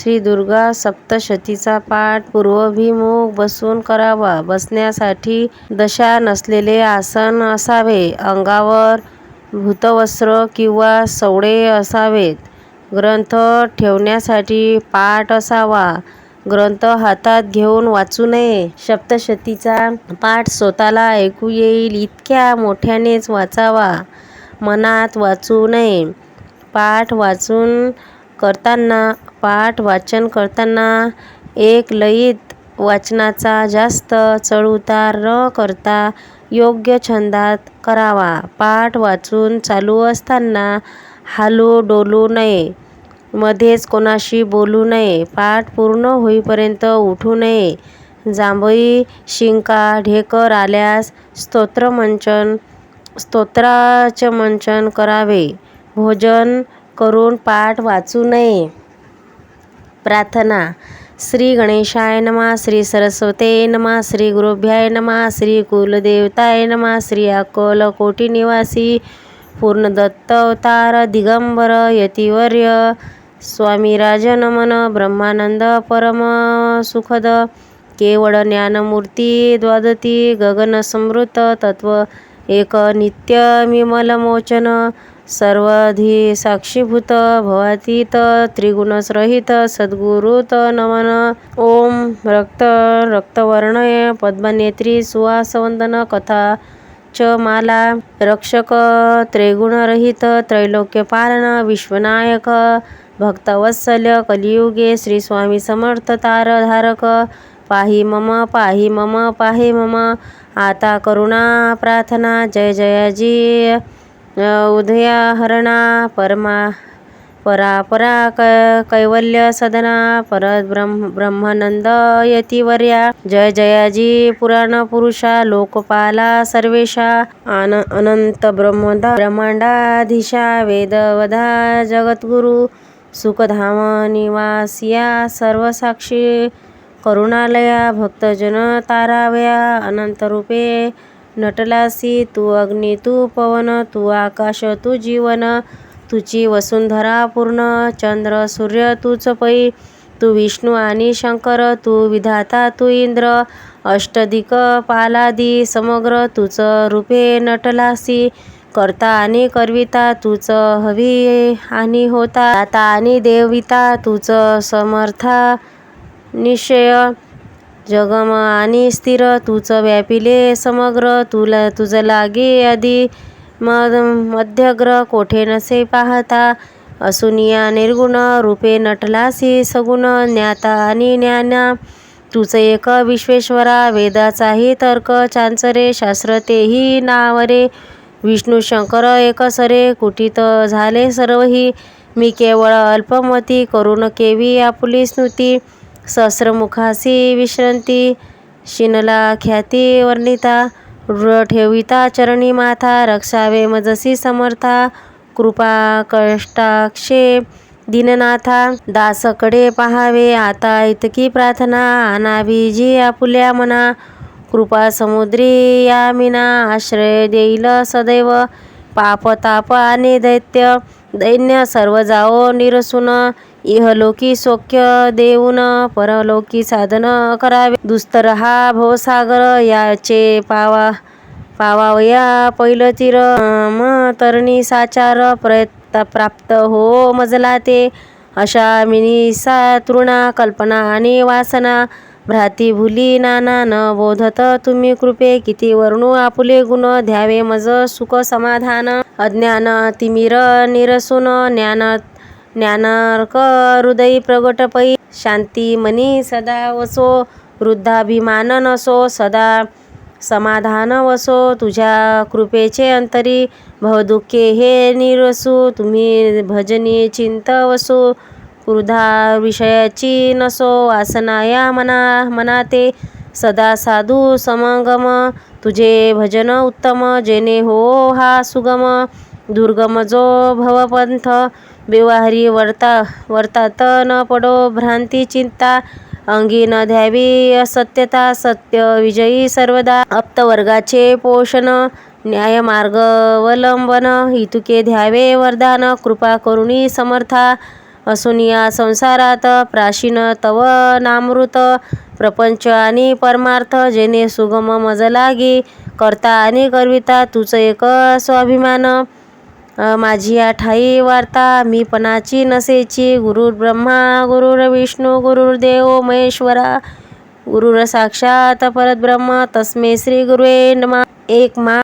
श्री दुर्गा सप्तशतीचा पाठ पूर्वाभिमुख बसून करावा. बसण्यासाठी दशा नसलेले आसन असावे. अंगावर भूतवस्त्र किंवा सवडे असावेत. ग्रंथ ठेवण्यासाठी पाठ असावा. ग्रंथ हातात घेऊन वाचू नये. सप्तशतीचा पाठ स्वतःला ऐकू येईल इतक्या मोठ्यानेच वाचावा. मनात वाचू नये. पाठ वाचून करताना पाठवाचन करताना एक लयीत वाचनाचा जास्त चढउतार न करता योग्य छंदात करावा. पाठ वाचून चालू असताना हालू डोलू नये. मध्येच कोणाशी बोलू नये. पाठ पूर्ण होईपर्यंत उठू नये. जांभई, शिंका, ढेकर आल्यास स्तोत्रवाचन करावे. भोजन करून पाठ वाचू नये. प्रार्थना श्री गणेशाय नमा श्री सरस्वते नमा श्री गुरुभ्याय नमा श्री कुलदेवताय नमा श्री अकोलकोटी निवासी पूर्णदत्त अवतार दिगंबर यतिवर्य स्वामीराज नमन ब्रह्मानंद परम सुखद केवळ ज्ञानमूर्ती द्वैती गगनसंभूत तत्व एक नित्य मोचन सर्वसिद्धिसाक्षीभूत भवातीत त्रिगुणसरहित सद्गुरुत नमन। ओं रक्तवर्णय पद्मनेत्री सुहासवन्दनकथा च माला रक्षक त्रैगुणरहित त्रैलोक्यपालन विश्वनायक भक्तवत्सल कलियुगे श्री स्वामी समर्थ तारधारक। पाहि मम पाहि मम पाहि मम। आता करुणा प्रार्थना जय जयाजी। उदयहरणा परापरा कैवल्यसदना ब्रह्मानंद यतिवर्या जय जयाजी पुराणपुरुषा लोकपाला सर्वेशा। अनंत ब्रह्मदा ब्रह्मांडाधीशा वेदवधा जगद्गुरु। सुखधाम निवासिया सर्वसाक्षी। करुणालया भक्तजन तारावया अनंतरूपे नटलासी तू अग्नी तू पवन तू आकाश तू जीवन तूची वसुंधरा पूर्ण चंद्र सूर्य तूच पै तू विष्णू आणि शंकर तू विधाता तू इंद्र अष्टदिक्पालादी समग्र तूच रूपे नटलासी कर्ता आणि करविता तूच हवी आणि होता दाता आणि देविता तूच समर्था निश्चय. जगम आणि स्थिर तूच व्यापिले समग्र तुला तुझ लागे आदि मध्यग्र कोठे नसे पाहता? असुनिया निर्गुण रूपे नटलासी सगुण ज्ञाता आणि ज्ञाना तूच एक विश्वेश्वरा वेदाचाही तर्क चांचरे शास्त्र तेही नावरे. विष्णू शंकर एकसरे कुटीत झाले सर्वही. मी केवळ अल्पमती करून केवी आपुली स्मृती सहस्रमुखासी विश्रंती शिनला ख्याती वर्णिता रुळ ठेविता चरणी माथा रक्षावे मजसी समर्था कृपाकटाक्षे दीननाथा दासकडे पहावे आता इतकी प्रार्थना आणावी जी आपुल्या मना कृपासमुद्री या मीना आश्रय देईल सदैव पाप ताप आणि दैत्य दैन्य सर्व जाओ निरसून इहलोकी सौख्य देऊन परलोकी साधन करावे. दुस्तर हा भवसागर याचे पावावया पैलतीर मग तरणी साचार प्राप्त हो मजला ते अशा मिनिसा तृणा कल्पना आणि वासना भ्राती भुली नाना न बोधत तुम्ही कृपे किती वर्णू आपुले गुण द्यावे मज सुख समाधान. अज्ञान तिमिर निरसून ज्ञानार्क हृदयी प्रगट पै. शांती मनी सदा वसो वृद्धाभिमान नसो सदा समाधान वसो. तुझ्या कृपेचे अंतरी भवदुःखे हे निरसू तुम्ही भजनी चिंत वसू. क्रुधा विषयाची नसो वासना या मनाते सदा साधू समागम तुझे भजन उत्तम जेणे हो हा सुगम दुर्गम जो भवपंथ व्यवहारी वर्ता वर्तात न पडो भ्रांती चिंता अंगी न द्यावी असत्यता सत्य विजयी सर्वदा आप्तवर्गाचे पोषण न्यायमार्गावलंबन हितुके द्यावे वरदान कृपा करुणी समर्था असून या संसारात प्राचीन तव नामृत प्रपंच आणि परमार्थ जेणे सुगम मज लागे करता आणि करविता तुझं एक स्वाभिमान. माझी ठाई वार्ता मी पणाची नसेची. गुरुर ब्रह्मा गुरुर विष्णू गुरुर्देव महेश्वरा गुरुर साक्षात परब्रह्म तस्मे श्री गुरुवे नमा. एक मा